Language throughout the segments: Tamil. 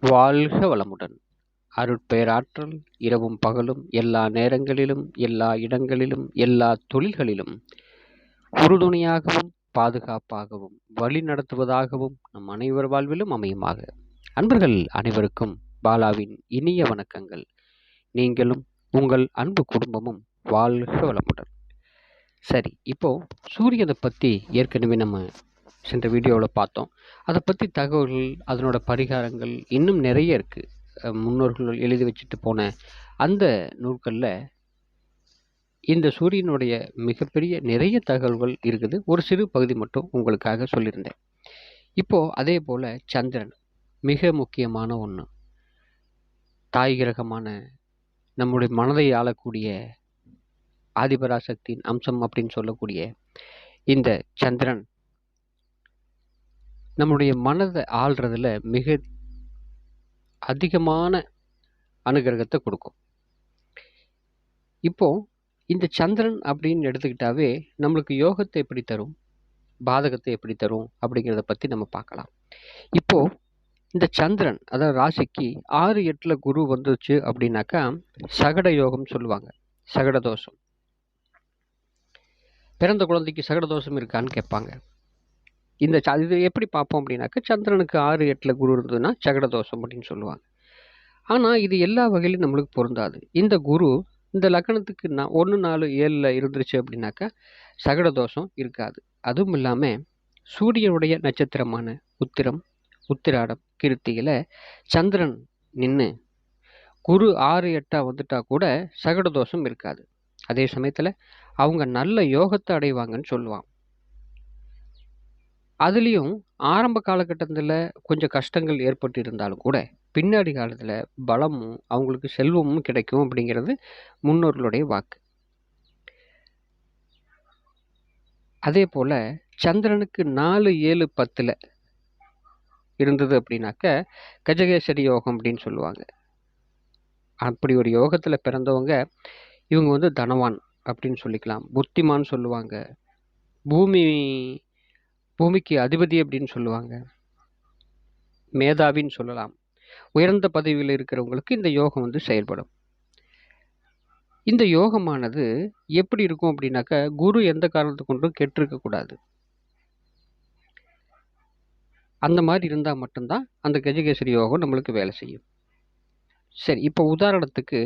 வாழ்க வளமுடன். அருட்பேராற்றல் இரவும் பகலும் எல்லா நேரங்களிலும் எல்லா இடங்களிலும் எல்லா தொழில்களிலும். உறுதுணையாகவும் பாதுகாப்பாகவும் வழி நடத்துவதாகவும் நம் அனைவர் வாழ்விலும் அமையுமாக. அன்பர்கள் அனைவருக்கும் பாலாவின் இனிய வணக்கங்கள். நீங்களும் உங்கள் அன்பு குடும்பமும் வாழ்க வளமுடன். சரி இப்போ சூரியனை பற்றி ஏற்கனவே நம்ம சென்ற வீடியோவில் பார்த்தோம். அதை பற்றி தகவல்கள் அதனோட பரிகாரங்கள் இன்னும் நிறைய இருக்குது முன்னோர்கள் எழுதி வச்சுட்டு போன அந்த நூல்களில் இந்த சூரியனுடைய மிகப்பெரிய நிறைய தகவல்கள் இருக்குது. ஒரு சிறு பகுதி மட்டும் உங்களுக்காக சொல்லியிருந்தேன். இப்போது அதே போல் சந்திரன் மிக முக்கியமான ஒன்று தாய் கிரகமான நம்முடைய மனதை ஆளக்கூடிய ஆதிபராசக்தியின் அம்சம் அப்படின்னு சொல்லக்கூடிய இந்த சந்திரன் நம்முடைய மனதை ஆள்றதுல மிக அதிகமான அனுகிரகத்தை கொடுக்கும். இப்போ இந்த சந்திரன் அப்படின்னு எடுத்துக்கிட்டாவே நம்மளுக்கு யோகத்தை எப்படி தரும்? பாதகத்தை எப்படி தரும்? அப்படிங்கிறத பற்றி நம்ம பார்க்கலாம். இப்போ இந்த சந்திரன் அதாவது ராசிக்கு ஆறு எட்டில் குரு வந்துச்சு அப்படின்னாக்கா சகட யோகம் சொல்லுவாங்க. சகட தோஷம். பிறந்த குழந்தைக்கு சகட தோஷம் இருக்கான்னு கேட்பாங்க. இந்த ச- இது எப்படி பார்ப்போம் அப்படின்னாக்கா சந்திரனுக்கு ஆறு எட்டில் குரு இருந்ததுன்னா சகட தோஷம் அப்படின்னு சொல்லுவாங்க. ஆனால் இது எல்லா வகையிலும் நம்மளுக்கு பொருந்தாது. இந்த குரு இந்த லக்னத்துக்கு நான் ஒன்று நாலு ஏழில் இருந்துருச்சு அப்படின்னாக்கா சகட தோஷம் இருக்காது. அதுவும் இல்லாமல் சூரியனுடைய நட்சத்திரமான உத்திரம் உத்திராடம் கிருத்தியில் சந்திரன் நின்று குரு ஆறு எட்டாக வந்துட்டா கூட சகட தோஷம் இருக்காது. அதே சமயத்தில் அவங்க நல்ல யோகத்தை அடைவாங்கன்னு சொல்லுவான். அதுலேயும் ஆரம்ப காலகட்டத்தில் கொஞ்சம் கஷ்டங்கள் ஏற்பட்டு இருந்தாலும் கூட பின்னாடி காலத்தில் பலமும் அவங்களுக்கு செல்வமும் கிடைக்கும் அப்படிங்கிறது முன்னோர்களுடைய வாக்கு. அதே போல் சந்திரனுக்கு நாலு ஏழு பத்தில் இருந்தது அப்படின்னாக்க கஜகேசரி யோகம் அப்படின்னு சொல்லுவாங்க. அப்படி ஒரு யோகத்தில் பிறந்தவங்க இவங்க வந்து தனவான் அப்படின்னு சொல்லிக்கலாம். புத்திமான் சொல்லுவாங்க. பூமி பூமிக்கு அதிபதி அப்படின்னு சொல்லுவாங்க. மேதாவின்னு சொல்லலாம். உயர்ந்த பதவியில் இருக்கிறவங்களுக்கு இந்த யோகம் வந்து செயல்படும். இந்த யோகமானது எப்படி இருக்கும் அப்படின்னாக்கா குரு எந்த காரணத்தை கொண்டும் கெட்டிருக்கக்கூடாது அந்த மாதிரி இருந்தால் மட்டும்தான் அந்த கஜகேசரி யோகம் நம்மளுக்கு வேலை செய்யும். சரி இப்போ உதாரணத்துக்கு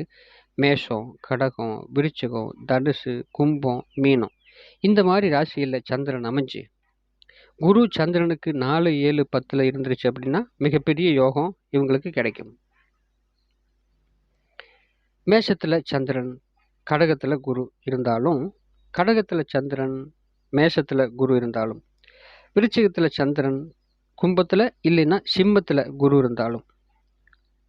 மேஷம் கடகம் விருச்சகம் தனுசு கும்பம் மீனம் இந்த மாதிரி ராசியில் சந்திரன் அமைஞ்சு குரு சந்திரனுக்கு நாலு ஏழு பத்தில் இருந்துருச்சு அப்படின்னா மிகப்பெரிய யோகம் இவங்களுக்கு கிடைக்கும். மேஷத்தில் சந்திரன் கடகத்தில் குரு இருந்தாலும் கடகத்தில் சந்திரன் மேஷத்தில் குரு இருந்தாலும் விருச்சிகத்தில் சந்திரன் கும்பத்தில் இல்லைன்னா சிம்மத்தில் குரு இருந்தாலும்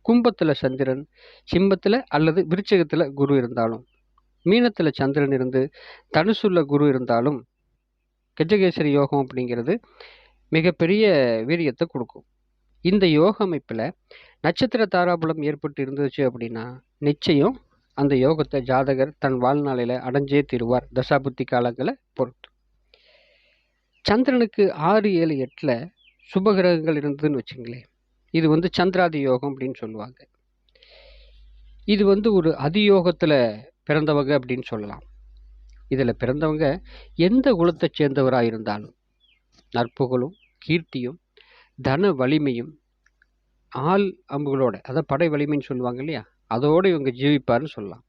கும்பத்தில் சந்திரன் சிம்மத்தில் அல்லது விருச்சிகத்தில் குரு இருந்தாலும் மீனத்தில் சந்திரன் இருந்து தனுசுள்ள குரு இருந்தாலும் கஜகேசரி யோகம் அப்படிங்கிறது மிகப்பெரிய வீரியத்தை கொடுக்கும். இந்த யோக அமைப்பில் நட்சத்திர தாராபலம் ஏற்பட்டு இருந்துச்சு அப்படின்னா நிச்சயம் அந்த யோகத்தை ஜாதகர் தன் வாழ்நாளில் அடைஞ்சே தீருவார் தசாபுத்தி காலங்களை பொறுத்து. சந்திரனுக்கு ஆறு ஏழு எட்டில் சுபகிரகங்கள் இருந்ததுன்னு வச்சுங்களேன். இது வந்து சந்திராதி யோகம் அப்படின்னு சொல்லுவாங்க. இது வந்து ஒரு அதியோகத்தில் பிறந்தவங்க அப்படின்னு சொல்லலாம். இதில் பிறந்தவங்க எந்த குலத்தை சேர்ந்தவராக இருந்தாலும் நற்புகழும் கீர்த்தியும் தன வலிமையும் ஆள் அம்புகளோட அதாவது படை வலிமைன்னு சொல்லுவாங்க இல்லையா? அதோடு இவங்க ஜீவிப்பார்னு சொல்லலாம்.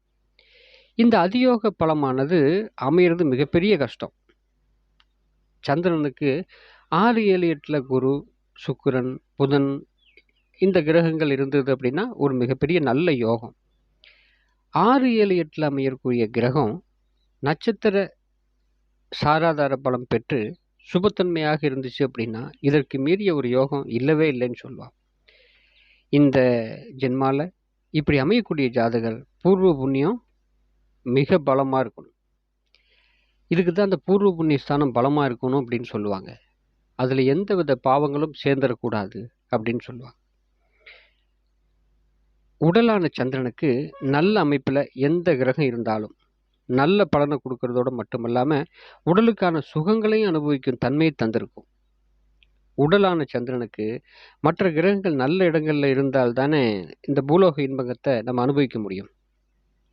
இந்த அதியோக பலமானது அமையிறது மிகப்பெரிய கஷ்டம். சந்திரனுக்கு ஆறு ஏழு எட்டில் குரு சுக்கிரன் புதன் இந்த கிரகங்கள் இருந்தது அப்படின்னா ஒரு மிகப்பெரிய நல்ல யோகம். ஆறு ஏழு எட்டில் அமையக்கூடிய கிரகம் நட்சத்திர சாராதார பலம் பெற்று சுபத்தன்மையாக இருந்துச்சு அப்படின்னா இதற்கு மீறிய ஒரு யோகம் இல்லவே இல்லைன்னு சொல்லுவான் இந்த ஜென்மால இப்படி அமையக்கூடிய ஜாதகர் பூர்வ புண்ணியம் மிக பலமாக இருக்கணும். இதுக்கு தான் அந்த பூர்வ புண்ணிய ஸ்தானம் பலமாக இருக்கணும் அப்படின்னு சொல்லுவாங்க. அதில் எந்த வித பாவங்களும் சேர்ந்துடக்கூடாது அப்படின்னு சொல்லுவாங்க. உடலான சந்திரனுக்கு நல்ல அமைப்பில் எந்த கிரகம் இருந்தாலும் நல்ல பலனை கொடுக்கறதோட மட்டுமல்லாமல் உடலுக்கான சுகங்களையும் அனுபவிக்கும் தன்மையை தந்திருக்கும். உடலான சந்திரனுக்கு மற்ற கிரகங்கள் நல்ல இடங்களில் இருந்தால் தானே இந்த பூலோக இன்பகத்தை நம்ம அனுபவிக்க முடியும்.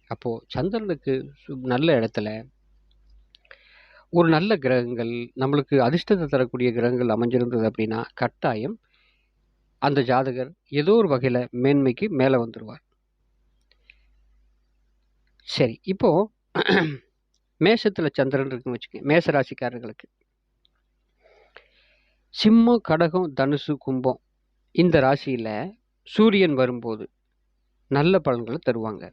அப்போது சந்திரனுக்கு சு- நல்ல இடத்துல ஒரு நல்ல கிரகங்கள் நம்மளுக்கு அதிர்ஷ்டத்தை தரக்கூடிய கிரகங்கள் அமைஞ்சிருந்தது அப்படின்னா கட்டாயம் அந்த ஜாதகர் ஏதோ ஒரு வகையில் மேன்மைக்கு மேலே வந்துடுவார் சரி இப்போது மேஷத்தில் சந்திரன் இருக்குன்னு வச்சுக்கோங்க மேஷ ராசிக்காரர்களுக்கு. சிம்மம் கடகம் தனுசு கும்பம் இந்த ராசியில் சூரியன் வரும்போது நல்ல பலன்களை தருவாங்க.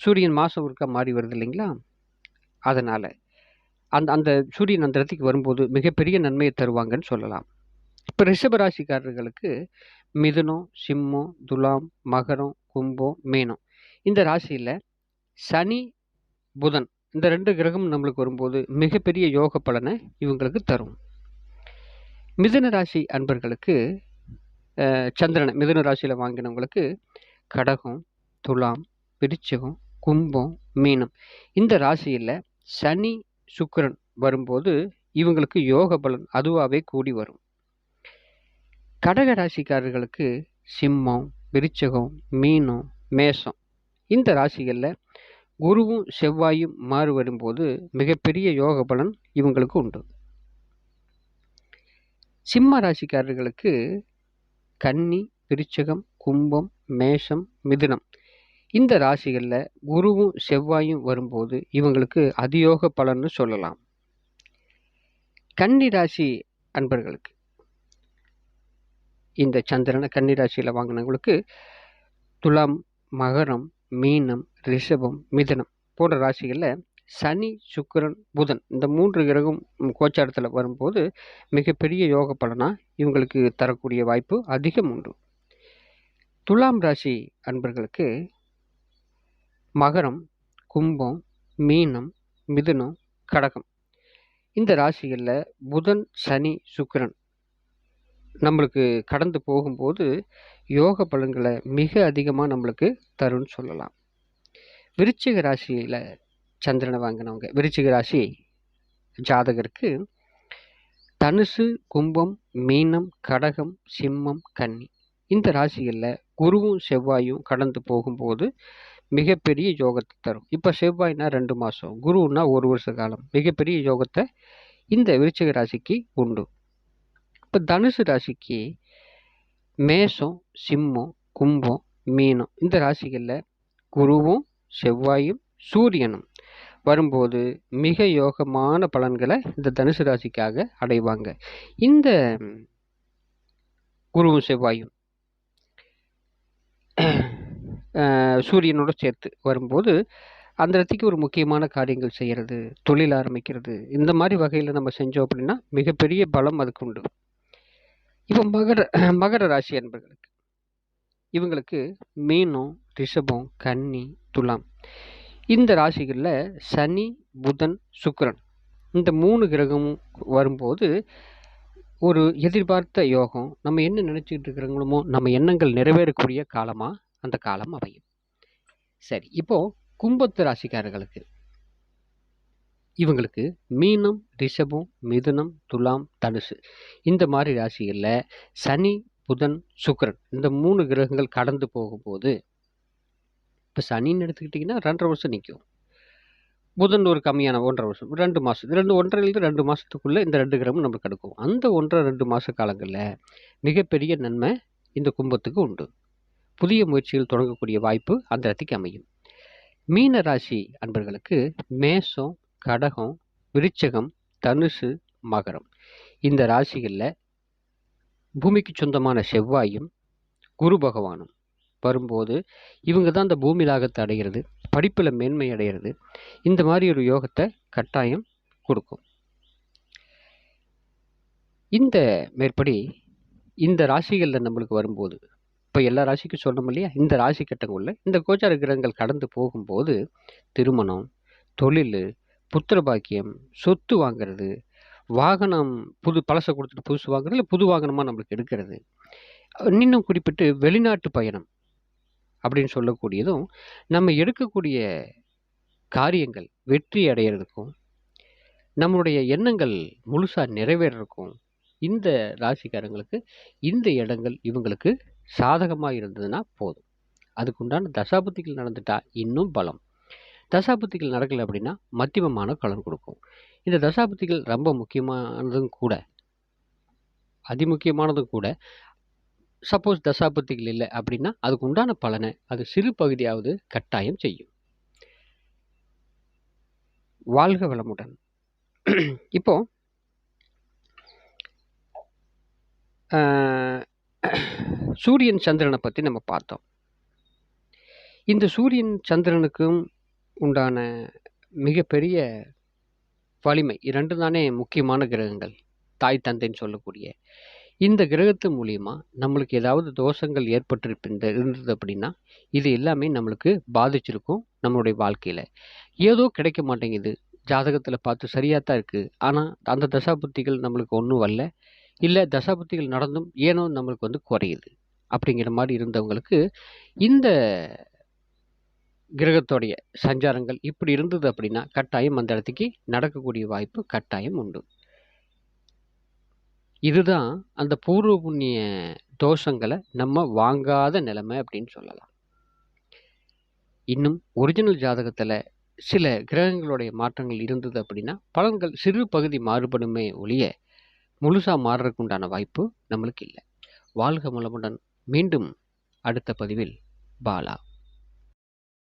சூரியன் மாதம் ஒருக்கா மாறி வருது இல்லைங்களா? அதனால் அந்த அந்த சூரியன் அந்த இடத்துக்கு வரும்போது மிகப்பெரிய நன்மையை தருவாங்கன்னு சொல்லலாம். இப்போ ரிஷப ராசிக்காரர்களுக்கு மிதுனம் சிம்மம் துலாம் மகரம் கும்பம் மீனம் இந்த ராசியில் சனி புதன் இந்த ரெண்டு கிரகம் நம்மளுக்கு வரும்போது மிகப்பெரிய யோக பலனை இவங்களுக்கு தரும். மிதுன ராசி அன்பர்களுக்கு சந்திரனை மிதுன ராசியில் வாங்கினவங்களுக்கு கடகம் துலாம் பிரிச்சகம் கும்பம் மீனம் இந்த ராசியில் சனி சுக்கிரன் வரும்போது இவங்களுக்கு யோக பலன் அதுவாகவே கூடி வரும். கடக ராசிக்காரர்களுக்கு சிம்மம் விருச்சகம் மீனம் மேஷம் இந்த ராசிகளில் குருவும் செவ்வாயும் மாறு வரும்போது மிகப்பெரிய யோக பலன் இவங்களுக்கு உண்டு. சிம்ம ராசிக்காரர்களுக்கு கன்னி விருச்சகம் கும்பம் மேஷம் மிதுனம் இந்த ராசிகளில் குருவும் செவ்வாயும் வரும்போது இவங்களுக்கு அதியோக பலன்னு சொல்லலாம். கன்னி ராசி அன்பர்களுக்கு இந்த சந்திரனை கன்னி ராசியில் வாங்கினவங்களுக்கு துலாம் மகரம் மீனம் ரிஷபம் மிதனம் போன்ற ராசிகளில் சனி சுக்கிரன் புதன் இந்த மூன்று கிரகம் கோச்சாரத்தில் வரும்போது மிகப்பெரிய யோக பலனாக இவங்களுக்கு தரக்கூடிய வாய்ப்பு அதிகம் உண்டு. துலாம் ராசி அன்பர்களுக்கு மகரம் கும்பம் மீனம் மிதுனம் கடகம். இந்த ராசிகளில் புதன் சனி சுக்கிரன் நம்மளுக்கு கடந்து போகும்போது யோக பலன்களை மிக அதிகமாக நம்மளுக்கு தரும்னு சொல்லலாம். விருச்சிக ராசியில் சந்திரனை வாங்கினவங்க விருச்சிக ராசி ஜாதகருக்கு தனுசு கும்பம் மீனம் கடகம் சிம்மம் கன்னி. இந்த ராசிகளில் குருவும் செவ்வாயும் கடந்து போகும்போது மிகப்பெரிய யோகத்தை தரும். இப்போ செவ்வாய்னா ரெண்டு மாதம் குருன்னா ஒரு வருஷ காலம். மிகப்பெரிய யோகத்தை இந்த விருச்சிக ராசிக்கு உண்டு. இப்போ தனுசு ராசிக்கு மேஷம் சிம்மம் கும்பம் மீனம் இந்த ராசிகளில் குருவும் செவ்வாயும் சூரியனும் வரும்போது மிக யோகமான பலன்களை இந்த தனுசு ராசிக்காக அடைவாங்க. இந்த குருவும் செவ்வாயும் சூரியனோட சேர்த்து வரும்போது அந்த இடத்துக்கு ஒரு முக்கியமான காரியங்கள் செய்கிறது தொழில் ஆரம்பிக்கிறது இந்த மாதிரி வகையில் நம்ம செஞ்சோம் அப்படின்னா மிகப்பெரிய பலம் அதுக்கு உண்டு. இப்போ மகர மகர ராசி என்பர்களுக்கு இவங்களுக்கு மீனம் ரிஷபம் கன்னி துலாம். இந்த ராசிகளில் சனி புதன் சுக்கரன் இந்த மூணு கிரகமும் வரும்போது ஒரு எதிர்பார்த்த யோகம் நம்ம என்ன நினச்சிக்கிட்டு இருக்கிறோங்களோ நம்ம எண்ணங்கள் நிறைவேறக்கூடிய காலமாக அந்த காலம் அமையும். சரி இப்போது கும்பத்து ராசிக்காரர்களுக்கு இவங்களுக்கு மீனம் ரிஷபம் மிதுனம் துலாம் தனுசு. இந்த மாதிரி ராசிகளில் சனி புதன் சுக்கரன் இந்த மூணு கிரகங்கள் கடந்து போகும்போது இப்போ சனின்னு எடுத்துக்கிட்டிங்கன்னா ரெண்டரை வருஷம் நிற்கும் புதன் ஒரு கம்மியான ஒன்றரை வருஷம் ரெண்டு மாதம் ரெண்டு ஒன்றரைலேருந்து ரெண்டு மாதத்துக்குள்ளே இந்த ரெண்டு கிரகமும் நம்மளுக்கு கிடைக்கும். அந்த ஒன்றரை ரெண்டு மாத காலங்களில் மிகப்பெரிய நன்மை இந்த கும்பத்துக்கு உண்டு. புதிய முயற்சிகள் தொடங்கக்கூடிய வாய்ப்பு அந்த இடத்துக்கு அமையும். மீன ராசி அன்பர்களுக்கு மேஷம் கடகம் விருச்சகம் தனுசு மகரம். இந்த ராசிகளில் பூமிக்கு சொந்தமான செவ்வாயும் குரு பகவானும் வரும்போது இவங்க தான் இந்த பூமி லாகத்தை அடைகிறது படிப்பில் மேன்மை அடைகிறது இந்த மாதிரி ஒரு யோகத்தை கட்டாயம் கொடுக்கும். இந்த மேற்படி இந்த ராசிகளில் நம்மளுக்கு வரும்போது இப்போ எல்லா ராசிக்கும் சொன்னோம் இல்லையா? இந்த ராசி கட்டங்களில் இந்த கோச்சார கிரகங்கள் கடந்து போகும்போது திருமணம் தொழில் புத்திர பாக்கியம் சொத்து வாங்குறது வாகனம் புது பழசை கொடுத்துட்டு புதுசு வாங்குறது இல்லை புது வாகனமாக நம்மளுக்கு எடுக்கிறது. இன்னும் குறிப்பிட்டு வெளிநாட்டு பயணம் அப்படின்னு சொல்லக்கூடியதும் நம்ம எடுக்கக்கூடிய காரியங்கள் வெற்றி அடையிறதுக்கும் நம்மளுடைய எண்ணங்கள் முழுசாக நிறைவேறதுக்கும் இந்த ராசிக்காரங்களுக்கு இந்த இடங்கள் இவங்களுக்கு சாதகமாக இருந்ததுன்னா போதும். அதுக்குண்டான தசாபுத்திகள் நடந்துட்டா இன்னும் பலம். தசாபுத்திகள் நடக்கலை அப்படின்னா மத்தியமமான கலர் கொடுக்கும். இந்த தசாபுத்திகள் ரொம்ப முக்கியமானதும் கூட அதிமுக்கியமானதும் கூட சப்போஸ் தசாபுத்திகள் இல்லை அப்படின்னா அதுக்கு உண்டான பலனை அது சிறு பகுதியாவது கட்டாயம் செய்யும். வாழ்க வளமுடன். இப்போ சூரியன் சந்திரனை பற்றி நம்ம பார்த்தோம். இந்த சூரியன் சந்திரனுக்கும் உண்டான மிகப்பெரிய வலிமை. இரண்டு தானே முக்கியமான கிரகங்கள் தாய் தந்தைன்னு சொல்லக்கூடிய. இந்த கிரகத்து மூலியமா நம்மளுக்கு ஏதாவது தோஷங்கள் ஏற்பட்டிருப்பின் இருந்தது அப்படின்னா இது எல்லாமே நம்மளுக்கு பாதிச்சிருக்கும் நம்மளுடைய வாழ்க்கையில். ஏதோ கிடைக்க மாட்டேங்குது. ஜாதகத்தில் பார்த்து சரியாக தான் இருக்குது ஆனால் அந்த தசாபுத்திகள் நம்மளுக்கு ஒன்றும் வரல. இல்லை தசாபுத்திகள் நடந்தும் ஏனோ நம்மளுக்கு வந்து குறையுது. அப்படிங்கிற மாதிரி இருந்தவங்களுக்கு இந்த கிரகத்தோடைய சஞ்சாரங்கள் இப்படி இருந்தது அப்படின்னா கட்டாயம் அந்த இடத்துக்கு நடக்கக்கூடிய வாய்ப்பு கட்டாயம் உண்டு. இதுதான் அந்த பூர்வ புண்ணிய தோஷங்களை நம்ம வாங்காத நிலைமை அப்படின்னு சொல்லலாம். இன்னும் ஒரிஜினல் ஜாதகத்தில் சில கிரகங்களுடைய மாற்றங்கள் இருந்தது அப்படின்னா பலன்கள் சிறு பகுதி மாறுபடுமே ஒழிய முழுசாக மாறுறதுக்கு உண்டான வாய்ப்பு நம்மளுக்கு இல்லை. வாழ்க மூலமுடன் மீண்டும் அடுத்த பதிவில் பாலா